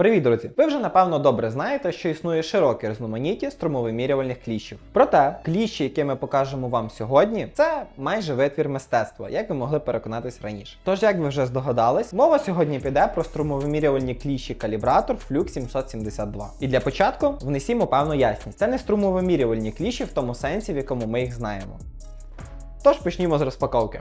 Привіт, друзі! Ви вже напевно добре знаєте, що існує широке різноманіття струмовимірювальних кліщів. Проте кліщі, які ми покажемо вам сьогодні, це майже витвір мистецтва, як ви могли переконатись раніше. Тож, як ви вже здогадались, мова сьогодні піде про струмовимірювальні кліщі калібратор Flux 772. І для початку внесімо певну ясність. Це не струмовимірювальні кліщі в тому сенсі, в якому ми їх знаємо. Тож почнімо з розпаковки.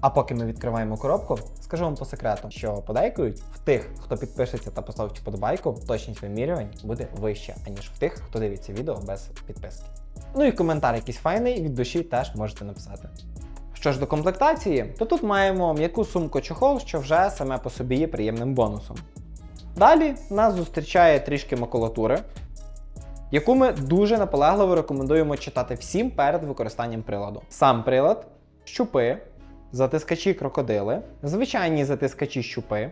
А поки ми відкриваємо коробку, скажу вам по секрету, що подейкують в тих, хто підпишеться та поставить вподобайку, точність вимірювань буде вища, аніж в тих, хто дивиться відео без підписки. Ну і коментар якийсь файний від душі теж можете написати. Що ж до комплектації, то тут маємо м'яку сумку чохол, що вже саме по собі є приємним бонусом. Далі нас зустрічає трішки макулатури, яку ми дуже наполегливо рекомендуємо читати всім перед використанням приладу. Сам прилад, щупи, затискачі крокодили, звичайні затискачі щупи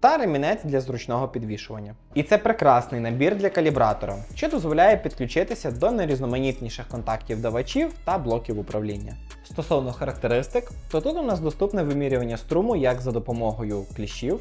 та ремінець для зручного підвішування. І це прекрасний набір для калібратора, що дозволяє підключитися до найрізноманітніших контактів давачів та блоків управління. Стосовно характеристик, то тут у нас доступне вимірювання струму як за допомогою кліщів,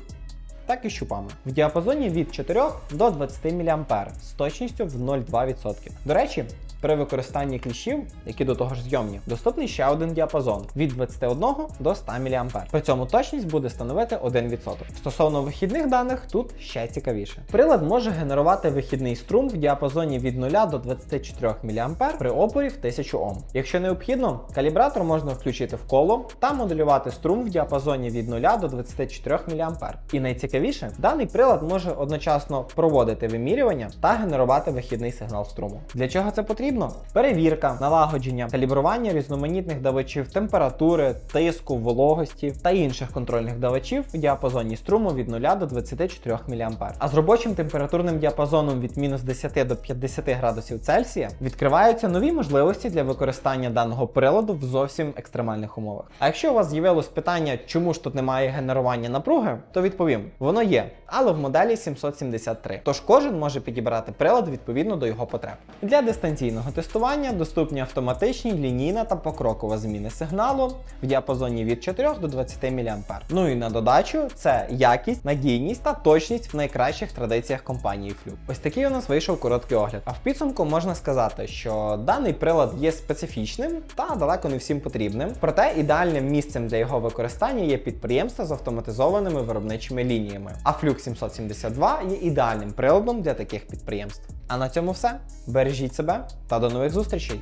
так і щупами. В діапазоні від 4 до 20 мА з точністю в 0,2%. До речі, при використанні кліщів, які до того ж зйомні, доступний ще один діапазон від 21 до 100 мА. При цьому точність буде становити 1%. Стосовно вихідних даних, тут ще цікавіше. Прилад може генерувати вихідний струм в діапазоні від 0 до 24 мА при опорі в 1000 Ом. Якщо необхідно, калібратор можна включити в коло та моделювати струм в діапазоні від 0 до 24 мА. І найцікавіше, даний прилад може одночасно проводити вимірювання та генерувати вихідний сигнал струму. Для чого це потрібно? Перевірка, налагодження, калібрування різноманітних давачів температури, тиску, вологості та інших контрольних давачів в діапазоні струму від 0 до 24 мА. А з робочим температурним діапазоном від мінус 10 до 50 градусів Цельсія відкриваються нові можливості для використання даного приладу в зовсім екстремальних умовах. А якщо у вас з'явилось питання, чому ж тут немає генерування напруги, то відповім: воно є, але в моделі 773. Тож кожен може підібрати прилад відповідно до його потреб. Для дистанційного тестування доступні автоматичні, лінійна та покрокова зміни сигналу в діапазоні від 4 до 20 мА. Ну і на додачу це якість, надійність та точність в найкращих традиціях компанії Fluke. Ось такий у нас вийшов короткий огляд. А в підсумку можна сказати, що даний прилад є специфічним та далеко не всім потрібним. Проте ідеальним місцем для його використання є підприємства з автоматизованими виробничими лініями. А Fluke 772 є ідеальним приладом для таких підприємств. А на цьому все. Бережіть себе та до нових зустрічей!